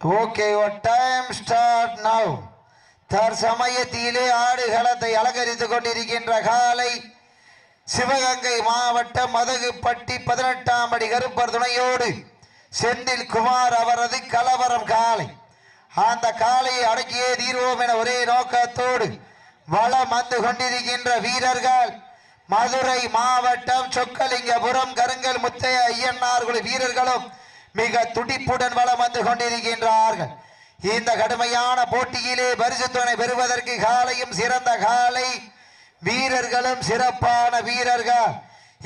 Okay time start now தற்சமயத்திலே ஆடுகளத்தை அலங்கரித்து கொண்டிருக்கின்ற காலை சிவகங்கை மாவட்டம் மதகுப்பட்டி பதினெட்டாம் அடி கருப்பர் துணையோடு செந்தில் குமார் அவரது கலவரம் காலை. அந்த காலையை அடக்கியே தீர்வோம் என ஒரே நோக்கத்தோடு வளம் வந்து கொண்டிருக்கின்ற வீரர்கள் மதுரை மாவட்டம் சொக்கலிங்கபுரம் கருங்கல் முத்தைய ஐயன்னார்குழு வீரர்களும் மிக துடிப்புடன் வளம் வந்து கொண்டிருக்கின்றார்கள். இந்த கடுமையான போட்டியிலே பரிசுத்தனை பெறுவதற்கு காலையும் சிறந்த காலை வீரர்களும் சிறப்பான வீரர்கள்.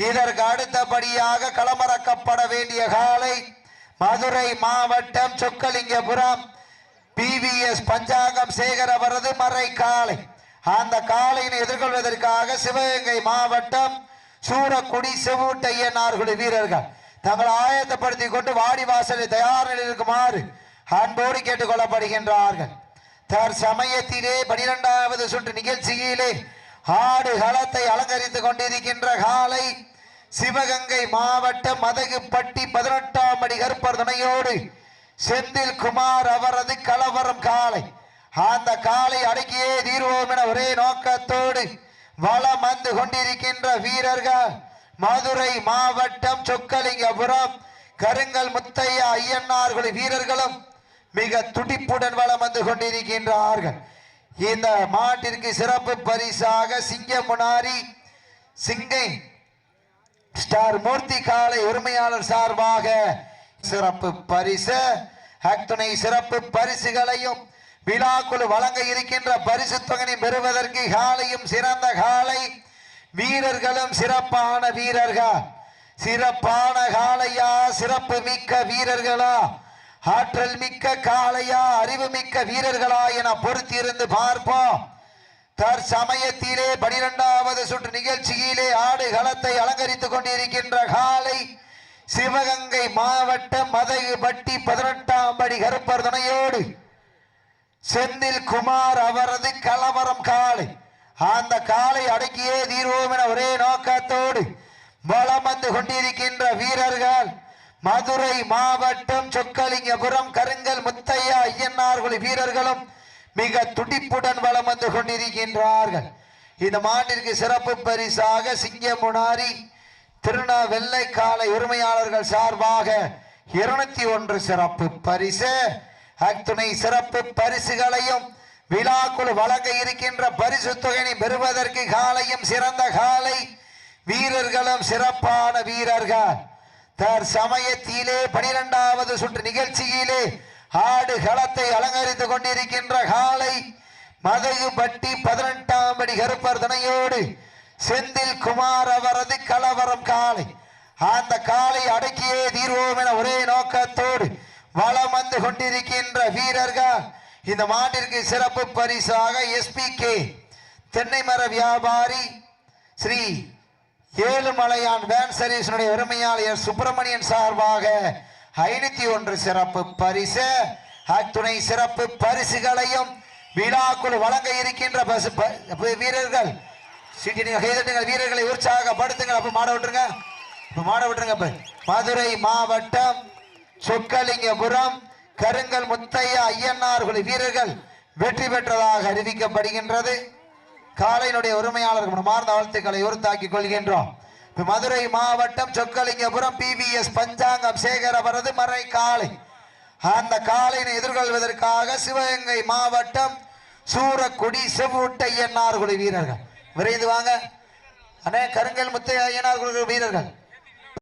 இதற்கு அடுத்தபடியாக களமிறக்கப்பட வேண்டிய காலை மதுரை மாவட்டம் சொக்கலிங்கபுரம். பிவிஎஸ் பஞ்சாங்கம் சேகர் அவரது மறை காலை. அந்த காலையினை எதிர்கொள்வதற்காக சிவகங்கை மாவட்டம் சூரக்குடி செவூட்டையனார்குடி வீரர்கள். தங்களை ஆயத்தப்படுத்திக் கொண்டு வாடி வாசலில் தயார் நிலையில் இருக்குமாறு அன்போடு கேட்டுக்கொள்ளப்படுகின்றார்கள். தர் தற்சமயத்திலே பனிரெண்டாவது சுற்று நிகழ்ச்சியிலே ஆடு களத்தை அலங்கரித்துக் கொண்டிருக்கின்ற காலை சிவகங்கை மாவட்டம் மதகுப்பட்டி பதினெட்டாம் அடி கருப்பர் துணையோடு செந்தில் குமார் அவரது கலவரம் காலை. அந்த காலை அடக்கியே தீர்வோம் என ஒரே நோக்கத்தோடு வளம் வந்து கொண்டிருக்கின்ற வீரர்கள் மதுரை மாவட்டம் சொக்கலிங்கபுரம். கருங்கல் முத்தையா ஐயன்னார்கள் வீரர்களும் மிக துடிப்புடன் வளம் வந்து கொண்டிருக்கின்றார்கள். இந்த மாட்டிற்கு சிறப்பு பரிசாக சிங்க முனாரி சிங்கை ஸ்டார் மூர்த்தி காலை உரிமையாளர் சார்பாக சிறப்பு பரிசு அத்துணை சிறப்பு பரிசுகளையும் விழாக்குழு வழங்க இருக்கின்ற பரிசு தொகையை பெறுவதற்கு காலையும் சிறந்த காலை வீரர்களும் சிறப்பான வீரர்கள். சிறப்பான காளையா சிறப்பு மிக்க வீரர்களா ஆற்றல் மிக்க காளையா அறிவு மிக்க வீரர்களா என பொறுத்திருந்து பார்ப்போம். தற்சமயத்திலே பனிரெண்டாவது சுற்று நிகழ்ச்சியிலே ஆடு களத்தை அலங்கரித்துக் கொண்டிருக்கின்ற காலை சிவகங்கை மாவட்டம் மதகுபட்டி பதினெட்டாம் படி கருப்பர் துணையோடு செந்தில் குமார் அவரது கலவரம் காலை அந்த காலை அடக்கியே தீர்வோம் என ஒரே நோக்கத்தோடு வளம் வந்து கொண்டிருக்கின்ற வீரர்கள். மதுரை மாவட்டம் சொக்கலிங்கபுரம் கருங்கல் முத்தையா ஐயன்னார்குழி வீரர்களும் மிக துடிப்புடன் வளம் வந்து கொண்டிருக்கின்றார்கள். இந்த மாண்டிற்கு சிறப்பு பரிசாக சிங்கமுனாரி திருநாவெல்லை காலை உரிமையாளர்கள் சார்பாக இருநூத்தி ஒன்று சிறப்பு பரிசு. அத்துணை சிறப்பு பரிசுகளையும் விழாக்குழு வழங்க இருக்கின்ற பரிசு தொகையை பெறுவதற்கு காலையும் சிறந்த காலை. வீரர்களும் சிறப்பான வீரர்கள். தற்சமயத்திலே பனிரெண்டாவது சுற்று நிகழ்ச்சியிலே ஆடு களத்தை அலங்கரித்துக் கொண்டிருக்கின்ற காலை. மதகுபட்டி பதினெட்டாம் படி கருப்பர் துணையோடு செந்தில் குமார் அவரது கலவரம் காலை. அந்த காலை அடக்கியே தீர்வோம் என ஒரே நோக்கத்தோடு வளம் வந்து கொண்டிருக்கின்ற வீரர்கள். இந்த மாட்டிற்கு சிறப்பு பரிசாக எஸ்பி கே தென்னை மர வியாபாரி ஸ்ரீ ஏழுமலையான் வேன் சர்வீஸினுடைய உரிமையாளர் சுப்பிரமணியன் சார்பாக ஐநூத்தி ஒன்று சிறப்பு பரிசு. அத்துணை சிறப்பு பரிசுகளையும் விழாக்குழு வழங்க இருக்கின்ற பசு ப- வீரர்கள். சீட்டி வீரர்களை உற்சாகப்படுத்துங்கள். அப்ப மாட விட்டுருங்க. இப்ப மாட விட்டுருங்க இப்ப. மதுரை மாவட்டம் சொக்கலிங்கபுரம். கருங்கல் முத்தையா ஐயன்னார்குழி வீரர்கள் வெற்றி பெற்றதாக அறிவிக்கப்படுகின்றது. காலையினுடைய உரிமையாளர்கள் மனமார்ந்த வாழ்த்துக்களை உறுத்தாக்கிக் கொள்கின்றோம். மதுரை மாவட்டம் சொக்கலிங்கபுரம் பிவிஎஸ் பஞ்சாங்கம் சேகர் அவரது மறை காலை அந்த காலையினை எதிர்கொள்வதற்காக சிவகங்கை மாவட்டம் சூரக்குடி செவ்வூட்டை என்னார்குடி வீரர்கள். விரைந்து வாங்க. அண்ணே கருங்கல் முத்தையா ஐயனார்குடி வீரர்கள்.